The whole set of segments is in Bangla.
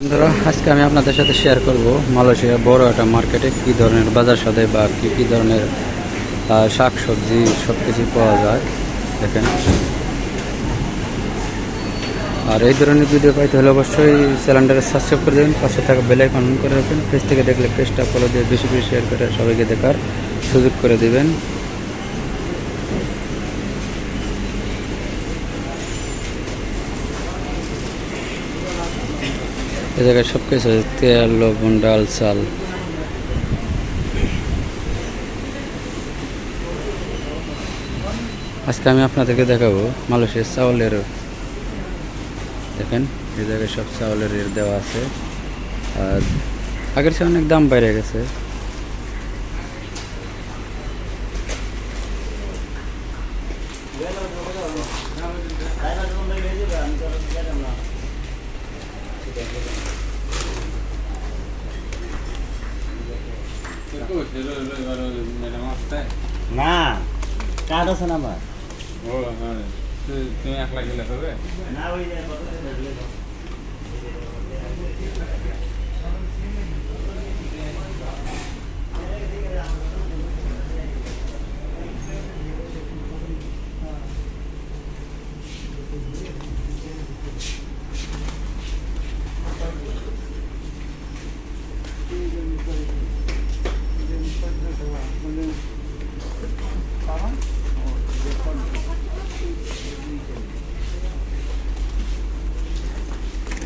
বন্ধুরা, আজকে আমি আপনাদের সাথে শেয়ার করব মালয়েশিয়া বড় একটা মার্কেটে কী ধরনের বাজার সদাই বা কী কী ধরনের শাক সবজি সব কিছু পাওয়া যায়। দেখেন। আর এই ধরনের ভিডিও পাইতে হলে অবশ্যই চ্যানেলটাকে সাবস্ক্রাইব করে দেবেন, পাশে থাকা বেল আইকন অন করে রাখবেন। পেজ থেকে দেখলে পেজটা ফলো দিয়ে বেশি বেশি শেয়ার করে সবাইকে দেখার সুযোগ করে দেবেন। এ জায়গায় সব কিছু আছে, তেল, লবণ, ডাল, চাল। আজকে আমি আপনাদেরকে দেখাবো মালয়েশিয়ার চাউলের। দেখেন এই জায়গায় সব চাউলের রেট দেওয়া আছে। আর আগের চেয়ে অনেক দাম বেড়ে গেছে। না কার্ড আছে না আমার? তুমি একলা গেলে হবে না ওই যে কত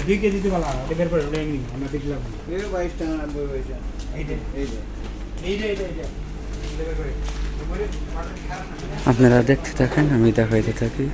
দুই কেজি দিতে পারলাম এটা বের করে ওটা এমনি আমরা দেখলাম এই বাইশ টাকা নব্বই পয়সা এইটা এই যে। এইটা এইটা এই যে উপরে মাটন খারাপ না। আপনারা দেখতে থাকেন আমি দেখাইতে থাকি।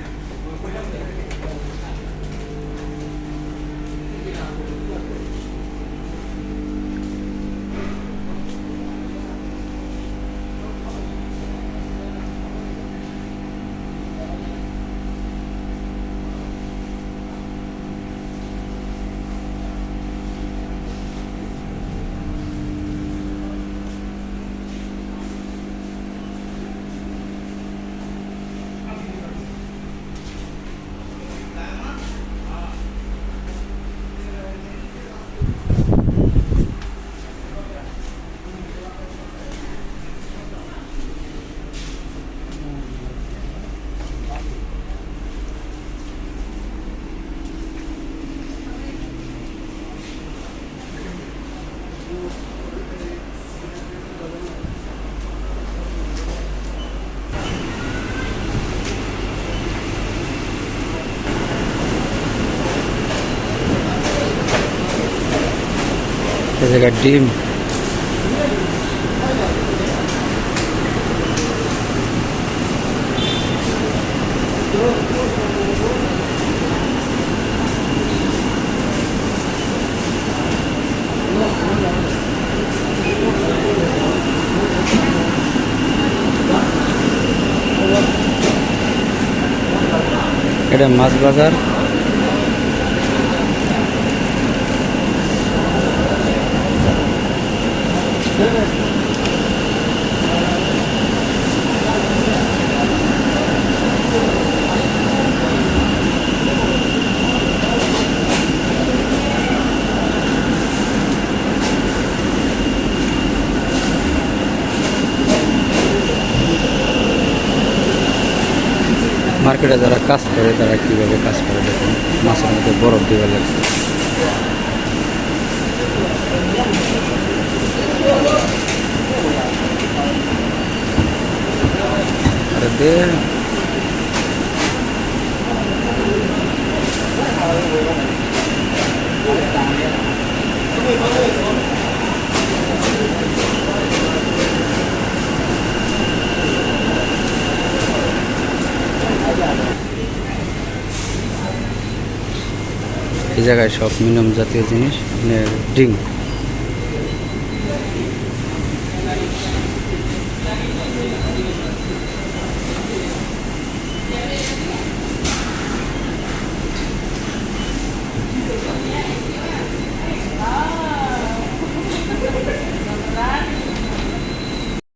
এই জায়গায় ডিম এটা মাছ বাজার। মার্কেটে যারা কাজ করে, তারা কীভাবে কাজ করে দেখুন। মাছের মধ্যে বরফ দেওয়া লাগছে। আরে এই জায়গায় সব মিনিমাম জাতীয় জিনিস আপনার ডিম